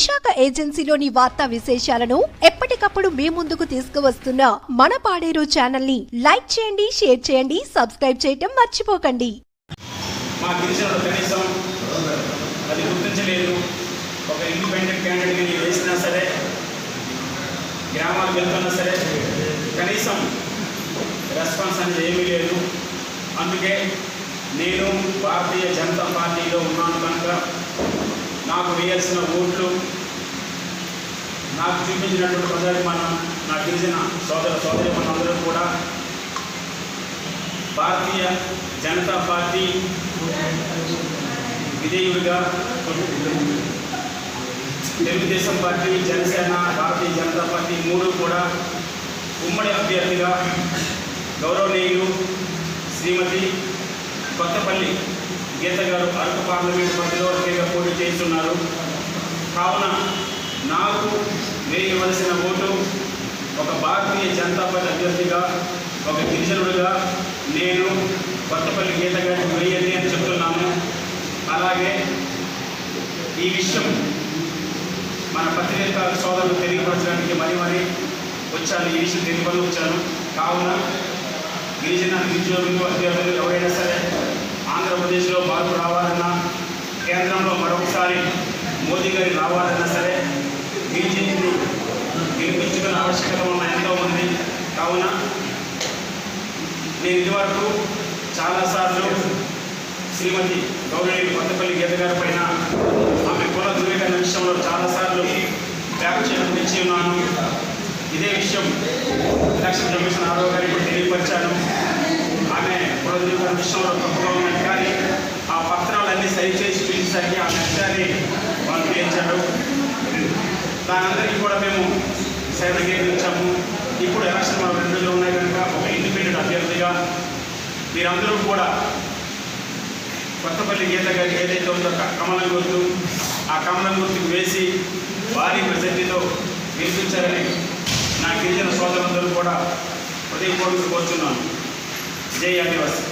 విశాఖ ఏజెన్సీలోని వార్తా విశేషాలను ఎప్పటికప్పుడు మీ ముందుకు తీసుకువస్తున్న మన పాడేరు ఛానల్ని లైక్ చేయండి షేర్ చేయండి సబ్స్క్రైబ్ చేయటం మర్చిపోకండి. మా గిరిజనులు కనీసం అది గుర్తించలేదు. ఒక ఇండిపెండెంట్ నేను వేసినా సరే వెళ్తున్నా సరే కనీసం రెస్పాన్స్ అనేది ఏమీ లేదు. అందుకే నేను భారతీయ జనతా పార్టీలో ఉన్నాను నాకు వేయాల్సిన ఓట్లు నాకు చూపించినటువంటి ప్రజాభిమానం నా గిరిజన సోదర సోదరి మనందరూ కూడా భారతీయ జనతా పార్టీ విధేయుడిగా తెలుగుదేశం పార్టీ జనసేన భారతీయ జనతా పార్టీ మూడు కూడా ఉమ్మడి అభ్యర్థిగా గౌరవనీయులు శ్రీమతి కొత్తపల్లి గీత గారు అరకు పార్లమెంట్ పరిధిలో ఒకేగా పోటీ చేస్తున్నారు. కావున నాకు వేయవలసిన ఓటు ఒక భారతీయ జనతా పార్టీ అభ్యర్థిగా ఒక గిరిజనుడిగా నేను కొత్తపల్లి గీత గారికి వేయండి అని చెప్తున్నాను. అలాగే ఈ విషయం మన పత్రిక సోదరులు తెలియపరచడానికి మరీ మరీ వచ్చాను ఈ విషయం తెలియపడి వచ్చాను కావున గిరిజన నిరుద్యోగులు అభ్యర్థులు ఎవరైనా సరే కావున నేను ఇదివరకు చాలాసార్లు శ్రీమతి గౌరవనీయులు కొత్తపల్లి గీత గారి పైన ఆమె కుల ధృవీకరణ విషయంలో చాలాసార్లు వ్యాఖ్యలు తెచ్చి ఉన్నాను. ఇదే విషయం ఎలక్షన్ కమిషన్ ఆరో గారికి కూడా తెలియపరిచాను ఆమె కుల ధృవీకరణ విషయంలో తప్పుగా ఉన్నట్టు కానీ ఆ పత్రాలన్నీ సరిచేసి పిలిచేసరికి ఆ నష్టాన్ని వాళ్ళు పేర్చారు దానందరికీ కూడా మేము సేవగించాము ఇప్పుడు ఎలక్షన్ ఇండిపెండెంట్ మీరందరూ కూడా కొత్తపల్లి గీత గారికి ఏదైతే ఉందో కమలం గుర్తు ఆ కమలం గుర్తుకు వేసి భారీ మెజార్టీతో గెలిపించారని నా గిరిజన సోదరులందరూ కూడా హృదయపూర్వక కోరుచున్నాను. జై ఆదివాసి.